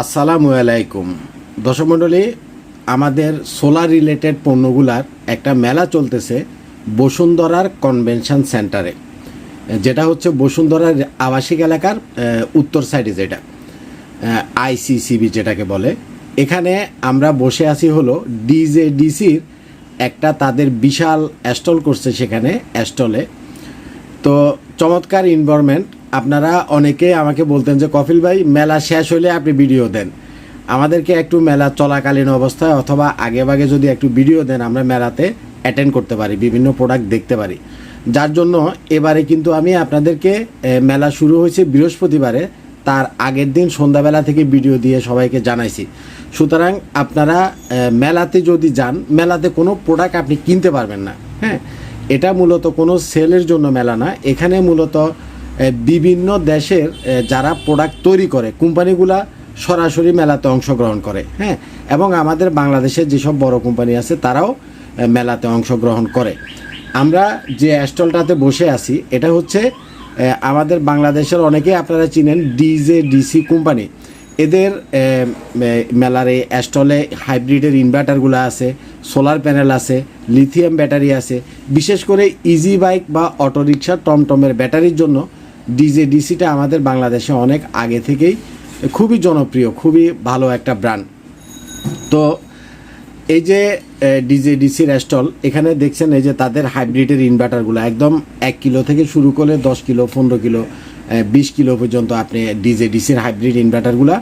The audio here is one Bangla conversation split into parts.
আসসালামু আলাইকুম। দর্শক মণ্ডলী, আমাদের সোলার রিলেটেড পণ্যগুলার একটা মেলা চলতেছে বসুন্ধরার কনভেনশন সেন্টারে যেটা হচ্ছে বসুন্ধরার আবাসিক এলাকার উত্তর সাইডে যেটা আইসিসিবি যেটাকে বলে। এখানে আমরা বসে আছি হলো ডিজেডিসির একটা তাদের বিশাল স্টল করছে সেখানে, স্টলে। তো চমৎকার ইনভারমেন্ট আপনারা অনেকে আমাকে বলতেন যে কপিল ভাই, মেলা শেষ হলে আপনি ভিডিও দেন। আমাদেরকে একটু মেলা চলাকালীন অবস্থায় অথবা আগে ভাগে যদি একটু ভিডিও দেন, আমরা মেলাতে অ্যাটেন্ড করতে পারি, বিভিন্ন প্রোডাক্ট দেখতে পারি। যার জন্য এবারে কিন্তু আমি আপনাদেরকে মেলা শুরু হয়েছে বৃহস্পতিবারে। তার আগের দিন সন্ধ্যাবেলা থেকে ভিডিও দিয়ে সবাইকে জানাইছি। সুতরাং আপনারা মেলাতে যদি যান, মেলাতে কোনো প্রোডাক্ট আপনি কিনতে পারবেন না হ্যাঁ? এটা মূলত কোনো সেলের জন্য মেলা না। এখানে মূলত বিভিন্ন দেশের যারা প্রোডাক্ট তৈরি করে, কোম্পানিগুলা সরাসরি মেলাতে অংশগ্রহণ করে হ্যাঁ? এবং আমাদের বাংলাদেশের যেসব বড় কোম্পানি আছে, তারাও মেলাতে অংশগ্রহণ করে। আমরা যে স্টলটাতে বসে আছি, এটা হচ্ছে আমাদের বাংলাদেশের অনেকেই আপনারা চিনেন ডিজে, ডিসি কোম্পানি। এদের মেলার এই স্টলে হাইব্রিডের ইনভার্টারগুলো আছে, সোলার প্যানেল আছে, লিথিয়াম ব্যাটারি আছে। বিশেষ করে ইজি বাইক বা অটোরিকশা টমটমের ব্যাটারির জন্য ডিজে ডিসিটা আমাদের বাংলাদেশে অনেক আগে থেকেই খুবই জনপ্রিয়, খুবই ভালো একটা ব্র্যান্ড তো এই যে ডিজে ডিসির স্টল এখানে দেখছেন এই যে তাদের হাইব্রিডের ইনভার্টারগুলো একদম এক কিলো থেকে শুরু করে দশ কিলো, পনেরো কিলো বিশ কিলো পর্যন্ত আপনি ডিজে ডিসির হাইব্রিড ইনভার্টারগুলো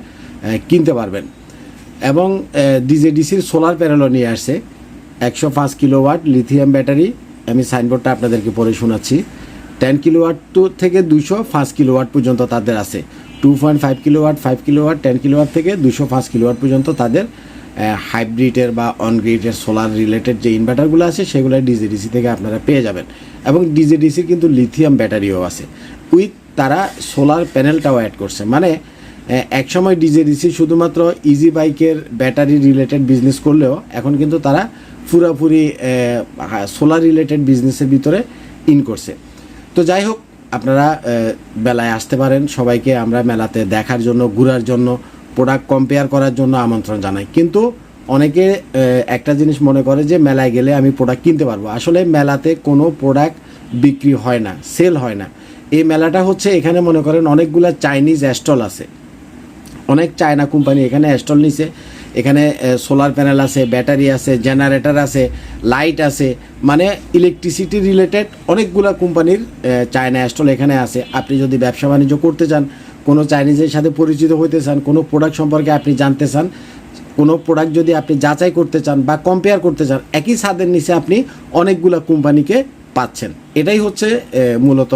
কিনতে পারবেন। এবং ডিজে ডিসির সোলার প্যানেলও নিয়ে আসছে, একশো পাঁচ কিলোওয়াট লিথিয়াম ব্যাটারি আমি সাইনবোর্ডটা আপনাদেরকে পড়ে শোনাচ্ছি। টেন কিলোওয়াট টু থেকে দুশো পাঁচ কিলোওয়াট পর্যন্ত তাদের আছে। Two point five kilowatt five kilowatt ten kilowatt থেকে দুশো পাঁচ কিলোওয়াট পর্যন্ত তাদের হাইব্রিডের বা অনগ্রিডের সোলার রিলেটেড যে ইনভার্টারগুলো আছে, সেগুলো ডিজিডিসি থেকে আপনারা পেয়ে যাবেন। এবং ডিজিডিসির কিন্তু লিথিয়াম ব্যাটারিও আছে। উইথ তারা সোলার প্যানেলটাও অ্যাড করছে। মানে একসময় ডিজেডিসি শুধুমাত্র ইজি বাইকের ব্যাটারি রিলেটেড বিজনেস করলেও এখন কিন্তু তারা পুরোপুরি সোলার রিলেটেড বিজনেসের ভিতরে ইন করছে। তো যাই হোক, আপনারা মেলায় আসতে পারেন। সবাইকে আমরা মেলাতে দেখার জন্য, ঘুরার জন্য প্রোডাক্ট কম্পেয়ার করার জন্য আমন্ত্রণ জানাই। কিন্তু অনেকে একটা জিনিস মনে করে যে, মেলায় গেলে আমি প্রোডাক্ট কিনতে পারব। আসলে মেলাতে কোনো প্রোডাক্ট বিক্রি হয় না সেল হয় না। এই মেলাটা হচ্ছে, এখানে মনে করেন অনেকগুলা চাইনিজ অ্যাস্টল আছে। অনেক চায়না কোম্পানি এখানে অ্যাস্টল নিছে। এখানে সোলার প্যানেল আছে ব্যাটারি আছে জেনারেটর আছে লাইট আছে মানে ইলেকট্রিসিটি রিলেটেড অনেকগুলা কোম্পানির চায়না স্টল এখানে আছে। আপনি যদি ব্যবসা বাণিজ্য করতে চান, কোনো চাইনিজের সাথে পরিচিত হইতে চান, কোনো প্রোডাক্ট সম্পর্কে আপনি জানতে চান, কোনো প্রোডাক্ট যদি আপনি যাচাই করতে চান বা কম্পেয়ার করতে চান, একই ছাদের নিচে আপনি অনেকগুলা কোম্পানিকে পাচ্ছেন। এটাই হচ্ছে মূলত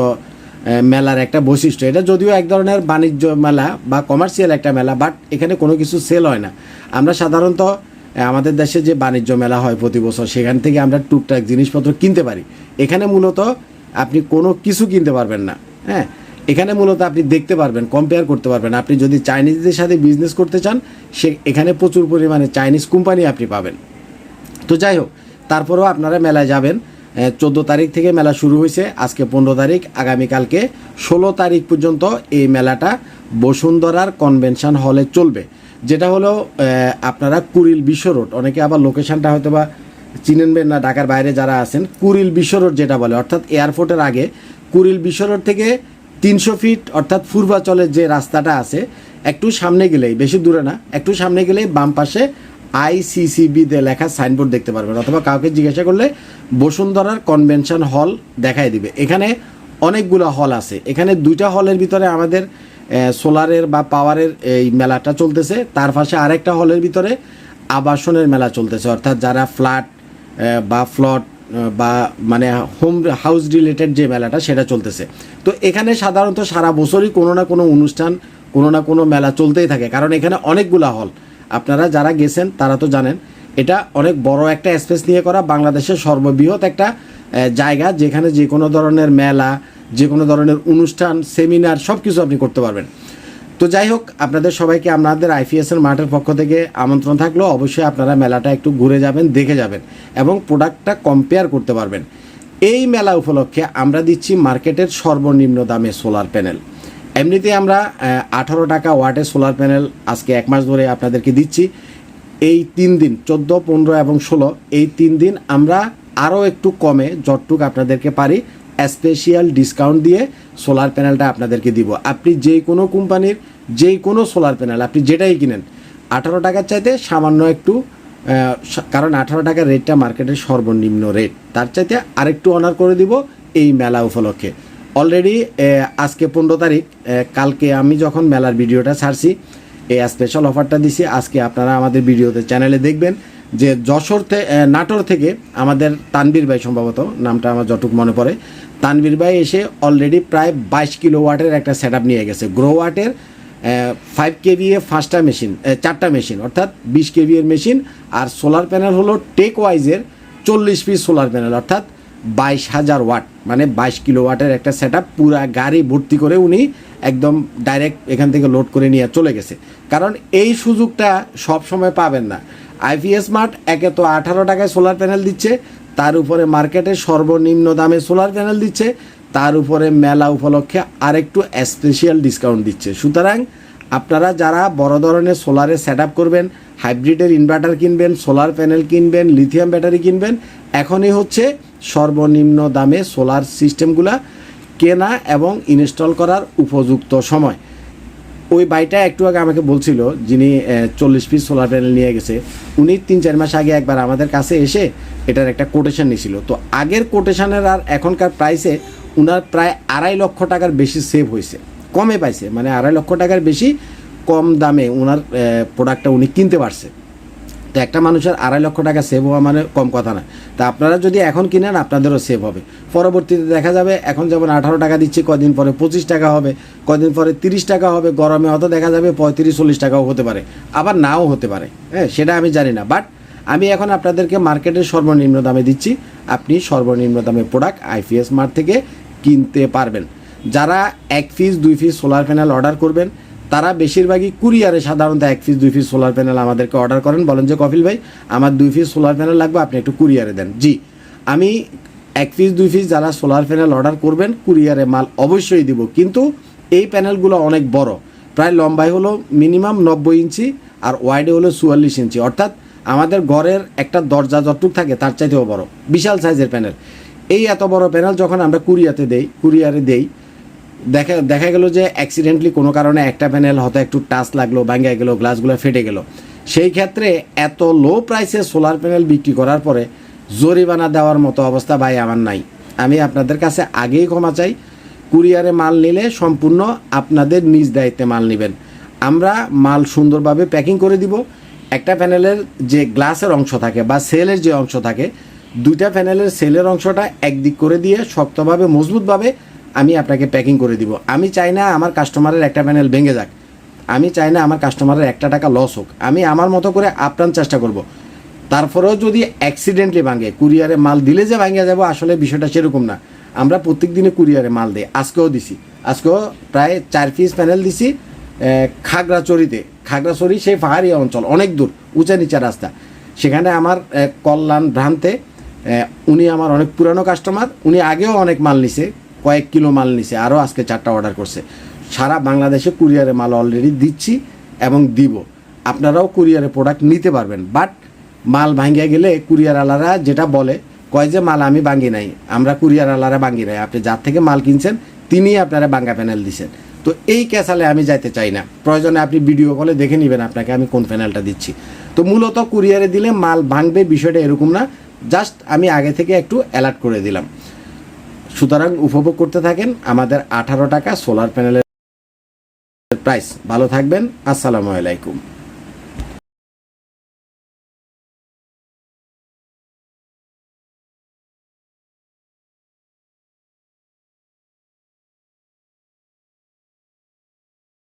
মেলার একটা বৈশিষ্ট্য। এটা যদিও এক ধরনের বাণিজ্য মেলা বা কমার্শিয়াল একটা মেলা বাট এখানে কোনো কিছু সেল হয় না। আমরা সাধারণত আমাদের দেশে যে বাণিজ্য মেলা হয় প্রতি বছর, সেখান থেকে আমরা টুকটাক জিনিসপত্র কিনতে পারি। এখানে মূলত আপনি কোনো কিছু কিনতে পারবেন না হ্যাঁ? এখানে মূলত আপনি দেখতে পারবেন কম্পেয়ার করতে পারবেন। আপনি যদি চাইনিজদের সাথে বিজনেস করতে চান, সে, এখানে প্রচুর পরিমাণে চাইনিজ কোম্পানি আপনি পাবেন। তো যাই হোক, তারপরেও আপনারা মেলায় যাবেন। চোদ্দ তারিখ থেকে মেলা শুরু হয়েছে। আজকে পনেরো তারিখ, আগামীকালকে ষোলো তারিখ পর্যন্ত এই মেলাটা বসুন্ধরার কনভেনশন হলে চলবে। যেটা হলো আপনারা কুড়িল বিশ্ব রোড, অনেকে আবার লোকেশনটা হয়তো বা চিনেনবেন না, ঢাকার বাইরে যারা আছেন, কুড়িল বিশ্ব রোড যেটা বলে, অর্থাৎ এয়ারপোর্টের আগে কুড়িল বিশ্ব রোড থেকে তিনশো ফিট, অর্থাৎ পূর্বাচলের যে রাস্তাটা আছে, একটু সামনে গেলেই, বেশি দূরে না, একটু সামনে গেলেই বাম পাশে আইসিসিবি তে লেখা সাইনবোর্ড দেখতে পারবেন, অথবা কাউকে জিজ্ঞাসা করলে বসুন্ধরার কনভেনশন হল দেখাই দিবে। এখানে অনেকগুলো হল আছে। এখানে দুইটা হলের ভিতরে আমাদের সোলারের বা পাওয়ারের এই মেলাটা চলতেছে। তার পাশে আরেকটা হলের ভিতরে আবাসনের মেলা চলতেছে। অর্থাৎ যারা ফ্ল্যাট বা ফ্লট বা মানে হোম, হাউস রিলেটেড যে মেলাটা, সেটা চলতেছে। তো এখানে সাধারণত সারা বছরই কোনো না কোনো অনুষ্ঠান, কোনো না কোনো মেলা চলতেই থাকে। কারণ এখানে অনেকগুলা হল। আপনারা যারা গেছেন, তারা তো জানেন, এটা অনেক বড় একটা স্পেস নিয়ে করা বাংলাদেশের সর্ববৃহৎ একটা জায়গা যেখানে যে কোনো ধরনের মেলা, যে কোনো ধরনের অনুষ্ঠান সেমিনার সব কিছু আপনি করতে পারবেন। তো যাই হোক, আপনাদের সবাইকে আপনাদের আইপিএস এর মাঠের পক্ষ থেকে আমন্ত্রণ থাকলেও অবশ্যই আপনারা মেলাটা একটু ঘুরে যাবেন, দেখে যাবেন এবং প্রোডাক্টটা কম্পেয়ার করতে পারবেন। এই মেলা উপলক্ষে আমরা দিচ্ছি মার্কেটের সর্বনিম্ন দামে সোলার প্যানেল এমনিতে আমরা আঠারো টাকা ওয়াটের সোলার প্যানেল আজকে এক মাস ধরে আপনাদেরকে দিচ্ছি। এই তিন দিন, চোদ্দ, পনেরো এবং ষোলো, এই তিন দিন আমরা আরও একটু কমে যতটুক আপনাদেরকে পারি স্পেশাল ডিসকাউন্ট দিয়ে সোলার প্যানেলটা আপনাদেরকে দিব। আপনি যে কোনো কোম্পানির যে কোনো সোলার প্যানেল আপনি যেটাই কিনেন, আঠারো টাকার চাইতে সামান্য একটু কারণ আঠারো টাকার রেটটা মার্কেটের সর্বনিম্ন রেট তার চাইতে আরেকটু অনার করে দিব এই মেলা উপলক্ষে। অলরেডি আজকে পনেরো তারিখ কালকে আমি যখন মেলার ভিডিওটা ছাড়ছি এই স্পেশাল অফারটা দিছি, আজকে আপনারা আমাদের ভিডিওতে চ্যানেলে দেখবেন যে যশোর থেকে নাটোর থেকে আমাদের তানবীর ভাই সম্ভবত, নামটা আমার যতটুকু মনে পড়ে তানবীর ভাই এসে অলরেডি প্রায় বাইশ কিলো ওয়াটের একটা সেট নিয়ে গেছে। গ্রো ওয়াটের ফাইভ কেভি এ পাঁচটা মেশিন চারটা মেশিন অর্থাৎ বিশ কেভি এর মেশিন আর সোলার প্যানেল হলো টেক ওয়াইজের চল্লিশ পিস সোলার প্যানেল অর্থাৎ বাইশ হাজার ওয়াট মানে বাইশ কিলো ওয়াটের একটা সেট পুরা গাড়ি ভর্তি করে উনি একদম ডাইরেক্ট এখান থেকে লোড করে নিয়ে চলে গেছে। কারণ এই সুযোগটা সব সময় পাবেন না। আইপিএস মার্ট একে তো আঠারো টাকায় সোলার প্যানেল দিচ্ছে, তার উপরে মার্কেটে সর্বনিম্ন দামে সোলার প্যানেল দিচ্ছে, তার উপরে মেলা উপলক্ষে আরেকটু স্পেশাল ডিসকাউন্ট দিচ্ছে। সুতরাং আপনারা যারা বড় ধরনের সোলারে সেট করবেন হাইব্রিডের ইনভার্টার কিনবেন সোলার প্যানেল কিনবেন লিথিয়াম ব্যাটারি কিনবেন, এখনই হচ্ছে সর্বনিম্ন দামে সোলার সিস্টেমগুলা কেনা এবং ইনস্টল করার উপযুক্ত সময়। ওই বাইটা একটু আগে আমাকে বলছিল, যিনি চল্লিশ পিস সোলার প্যানেল নিয়ে গেছে, উনি তিন চার মাস আগে একবার আমাদের কাছে এসে এটার একটা কোটেশন নিয়েছিল তো আগের কোটেশনের আর এখনকার প্রাইসে উনার প্রায় আড়াই লক্ষ টাকার বেশি সেভ হয়েছে, কমে পাইছে। মানে আড়াই লক্ষ টাকার বেশি কম দামে ওনার প্রোডাক্টটা উনি কিনতে পারছে। তো একটা মানুষের আড়াই লক্ষ টাকা সেভ হওয়া মানে কম কথা না। তা আপনারা যদি এখন কিনেন, আপনাদেরও সেভ হবে। পরবর্তীতে দেখা যাবে, এখন যেমন আঠারো টাকা দিচ্ছি, কদিন পরে পঁচিশ টাকা হবে, কদিন পরে তিরিশ টাকা হবে, গরমে অত দেখা যাবে পঁয়ত্রিশ, চল্লিশ টাকাও হতে পারে, আবার নাও হতে পারে হ্যাঁ সেটা আমি জানি না। বাট আমি এখন আপনাদেরকে মার্কেটের সর্বনিম্ন দামে দিচ্ছি, আপনি সর্বনিম্ন দামে প্রোডাক্ট আইপিএস মার্ট থেকে কিনতে পারবেন। যারা এক পিস দুই পিস সোলার প্যানেল অর্ডার করবেন তারা বেশিরভাগই কুরিয়ারে সাধারণত এক পিস দুই পিস সোলার প্যানেল আমাদেরকে অর্ডার করেন। বলেন যে কফিল ভাই, আমার দুই পিস সোলার প্যানেল লাগবে, আপনি একটু কুরিয়ারে দেন। জি, আমি এক পিস দুই পিস যারা সোলার প্যানেল অর্ডার করবেন, কুরিয়ারে মাল অবশ্যই দিব। কিন্তু এই প্যানেলগুলো অনেক বড়। প্রায় লম্বাই হলো মিনিমাম নব্বই ইঞ্চি আর ওয়াইডে হলো চুয়াল্লিশ ইঞ্চি। অর্থাৎ আমাদের ঘরের একটা দরজা যতটুক থাকে, তার চাইতেও বড়। বিশাল সাইজের প্যানেল এই এত বড় প্যানেল যখন আমরা কুরিয়াতে দেই, কুরিয়ারে দেই দেখা দেখা গেল যে অ্যাক্সিডেন্টলি কোনো কারণে একটা প্যানেল হয়তো একটু টাচ লাগল ভাঙ্গা গেলো গ্লাসগুলো ফেটে গেল। সেই ক্ষেত্রে এত লো প্রাইসে সোলার প্যানেল বিক্রি করার পরে জরিমানা দেওয়ার মতো অবস্থা ভাই আমার নাই। আমি আপনাদের কাছে আগেই ক্ষমা চাই, কুরিয়ারে মাল নিলে সম্পূর্ণ আপনাদের নিজ দায়িত্বে মাল নেবেন। আমরা মাল সুন্দরভাবে প্যাকিং করে দিব। একটা প্যানেলের যে গ্লাসের অংশ থাকে বা সেলের যে অংশ থাকে, দুইটা প্যানেলের সেলের অংশটা একদিক করে দিয়ে শক্তভাবে, মজবুতভাবে আমি আপনাকে প্যাকিং করে দিব। আমি চাই না আমার কাস্টমারের একটা প্যানেল ভেঙে যাক। আমি চাই না আমার কাস্টমারের একটা টাকা লস হোক। আমি আমার মতো করে আপ্রাণ চেষ্টা করব। তারপরেও যদি অ্যাক্সিডেন্টলি ভাঙে কুরিয়ারে মাল দিলে যে ভাঙে যাব, আসলে বিষয়টা সেরকম না। আমরা প্রত্যেক দিনে কুরিয়ারে মাল দিই। আজকেও দিছি। আজকেও প্রায় চার পিস প্যানেল দিছি খাগড়াচড়িতে খাগড়াছড়ি সেই পাহাড়ি অঞ্চল, অনেক দূর উঁচা নিচা রাস্তা। সেখানে আমার কল্যাণ ভ্রান্তে উনি আমার অনেক পুরানো কাস্টমার উনি আগেও অনেক মাল নিছে। কয়েক কিলো মাল নিছে আরও আজকে চারটা অর্ডার করছে। সারা বাংলাদেশে কুরিয়ারে মাল অলরেডি দিচ্ছি এবং দিব। আপনারাও কুরিয়ারে প্রোডাক্ট নিতে পারবেন বাট মাল ভাঙ্গিয়া গেলে কুরিয়ার আলারা যেটা বলে, কয় যে মাল আমি ভাঙ্গি নাই, আমরা কুরিয়ার আলারা ভাঙ্গি নাই, আপনি যার থেকে মাল কিনছেন তিনি আপনারা বাঙ্গা প্যানেল দিছেন। তো এই ক্যাসালে আমি যাইতে চাই না। প্রয়োজনে আপনি ভিডিও কলে দেখে নেবেন আপনাকে আমি কোন প্যানেলটা দিচ্ছি। তো মূলত কুরিয়ারে দিলে মাল ভাঙবে বিষয়টা এরকম না জাস্ট আমি আগে থেকে একটু অ্যালার্ট করে দিলাম। সুতরাং উপভোগ করতে থাকেন আমাদের আঠারো টাকা সোলার প্যানেলের প্রাইস ভালো থাকবেন আসসালামু আলাইকুম।